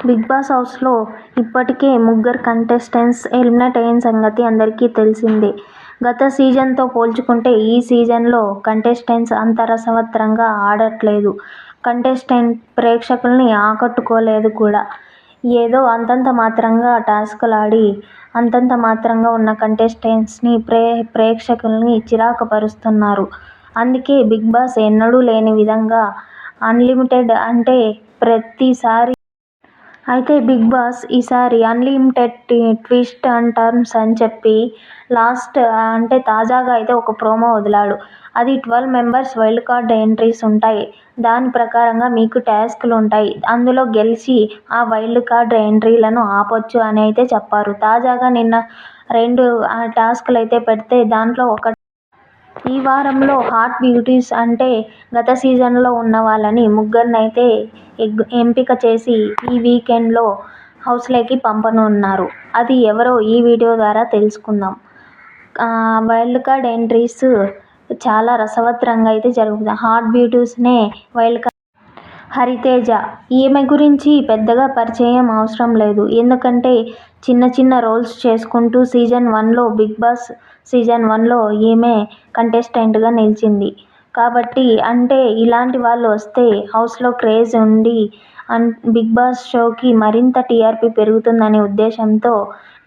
Big boss హౌస్లో ఇప్పటికే ముగ్గురు కంటెస్టెంట్స్ ఎలిమినేట్ అయిన సంగతి అందరికీ తెలిసిందే. గత సీజన్తో పోల్చుకుంటే ఈ సీజన్లో కంటెస్టెంట్స్ అంత రసవత్తరంగా ఆడట్లేదు. కంటెస్టెంట్ ప్రేక్షకుల్ని ఆకట్టుకోలేదు కూడా. ఏదో అంతంత మాత్రంగా టాస్కులాడి అంతంత మాత్రంగా ఉన్న కంటెస్టెంట్స్ని ప్రే ప్రేక్షకుల్ని చిరాకపరుస్తున్నారు అందుకే బిగ్ బాస్ ఎన్నడూ లేని విధంగా అన్లిమిటెడ్ అంటే ప్రతిసారి అయితే బిగ్ బాస్ ఈసారి అన్లిమిటెడ్ ట్విస్ట్ అండ్ టర్న్స్ అని చెప్పి లాస్ట్ అంటే తాజాగా అయితే ఒక ప్రోమో వదిలాడు. అది twelve members wild card entries ఉంటాయి. దాని ప్రకారంగా మీకు టాస్క్లు ఉంటాయి. అందులో గెలిచి ఆ వైల్డ్ కార్డ్ ఎంట్రీలను ఆపొచ్చు అని అయితే చెప్పారు. తాజాగా నిన్న రెండు టాస్కులైతే పెడితే దాంట్లో ఒక ఈ వారంలో హాట్ బ్యూటీస్ అంటే గత సీజన్లో ఉన్న వాళ్ళని ముగ్గురినైతే ఎంపిక చేసి ఈ వీకెండ్లో హౌస్లోకి పంపనున్నారు. అది ఎవరో ఈ వీడియో ద్వారా తెలుసుకుందాం. వైల్డ్ కార్డ్ ఎంట్రీస్ చాలా రసవత్రంగా అయితే జరుగుతుంది హాట్ బ్యూటీస్నే వైల్డ్ కార్డ్ హరితేజ ఈమె గురించి పెద్దగా పరిచయం అవసరం లేదు. ఎందుకంటే చిన్న చిన్న రోల్స్ చేసుకుంటూ సీజన్ వన్లో బిగ్ బాస్ సీజన్ వన్లో ఈమె కంటెస్టెంట్గా నిలిచింది కాబట్టి. అంటే ఇలాంటి వాళ్ళు వస్తే హౌస్లో క్రేజ్ ఉండి బిగ్ బాస్ షోకి మరింత టీఆర్పీ పెరుగుతుందనే ఉద్దేశంతో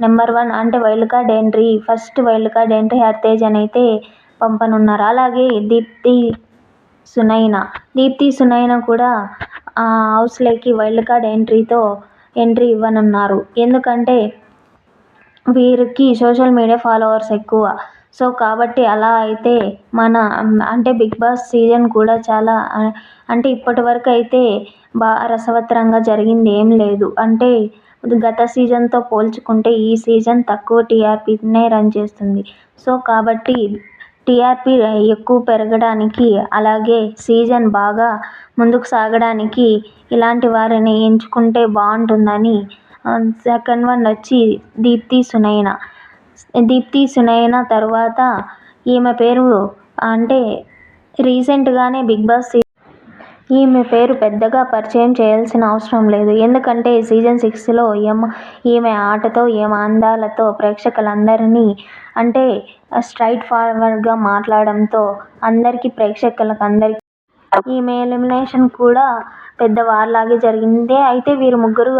నెంబర్ వన్ అంటే wild card entry first wild card entry హెర్తేజ్ అని అయితే పంపనున్నారు. అలాగే దీప్తి సునైన దీప్తి సునైన కూడా హౌస్లోకి వైల్డ్ కార్డ్ ఎంట్రీతో ఎంట్రీ ఇవ్వనున్నారు. ఎందుకంటే వీరికి సోషల్ మీడియా ఫాలోవర్స్ ఎక్కువ. సో కాబట్టి అలా అయితే మన అంటే బిగ్ బాస్ సీజన్ కూడా చాలా అంటే ఇప్పటి వరకు అయితే బాగా రసవత్తరంగా జరిగింది ఏం లేదు. అంటే గత సీజన్తో పోల్చుకుంటే ఈ సీజన్ తక్కువ టీఆర్పీనే రన్ చేస్తుంది. సో కాబట్టి టీఆర్పీ ఎక్కువ పెరగడానికి అలాగే సీజన్ బాగా ముందుకు సాగడానికి ఇలాంటి వారిని ఎంచుకుంటే బాగుంటుందని. సెకండ్ వన్ వచ్చి దీప్తి సునైన దీప్తి సునయన తర్వాత ఈమె పేరు అంటే రీసెంట్గానే బిగ్ బాస్ ఈమె పేరు పెద్దగా పరిచయం చేయాల్సిన అవసరం లేదు. ఎందుకంటే సీజన్ సిక్స్లో ఈమె ఆటతో ఈమె అందాలతో ప్రేక్షకులందరినీ అంటే స్ట్రైట్ ఫార్వర్డ్గా మాట్లాడడంతో అందరికీ ప్రేక్షకులకు అందరికీ ఈమె ఎలిమినేషన్ కూడా పెద్ద వార్ లాగే జరిగింది. అయితే వీరు ముగ్గురు